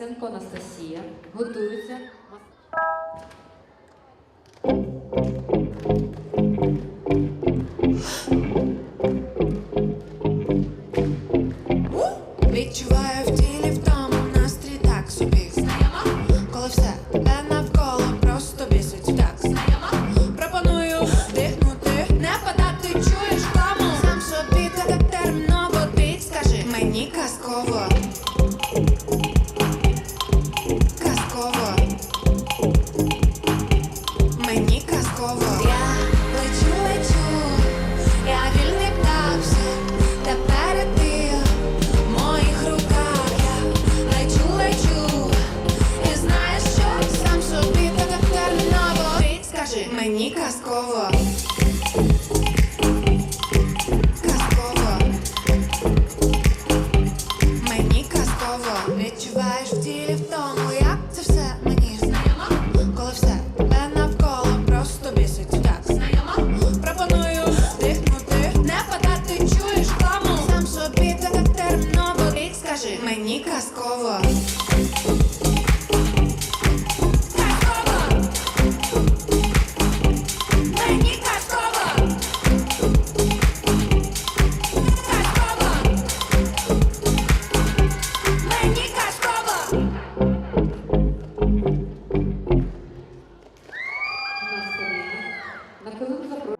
Лисенко Анастасія. Готуються. Відчуваю в тілі втому настрій так собі? Коли все навколо просто бісить так? Пропоную дихнути, не падати, чуєш кому Сам собі так терміново ти скажи Мені Казково мені казково. Казково. Мені казково. Відчуваєш в тілі в тому, як це все мені знайомо. Коли все навколо просто бісить так. Пропоную дихнути, не падати, чуєш кому. Сам собі так терміново рік скажи. Мені казково. nos aproximamos.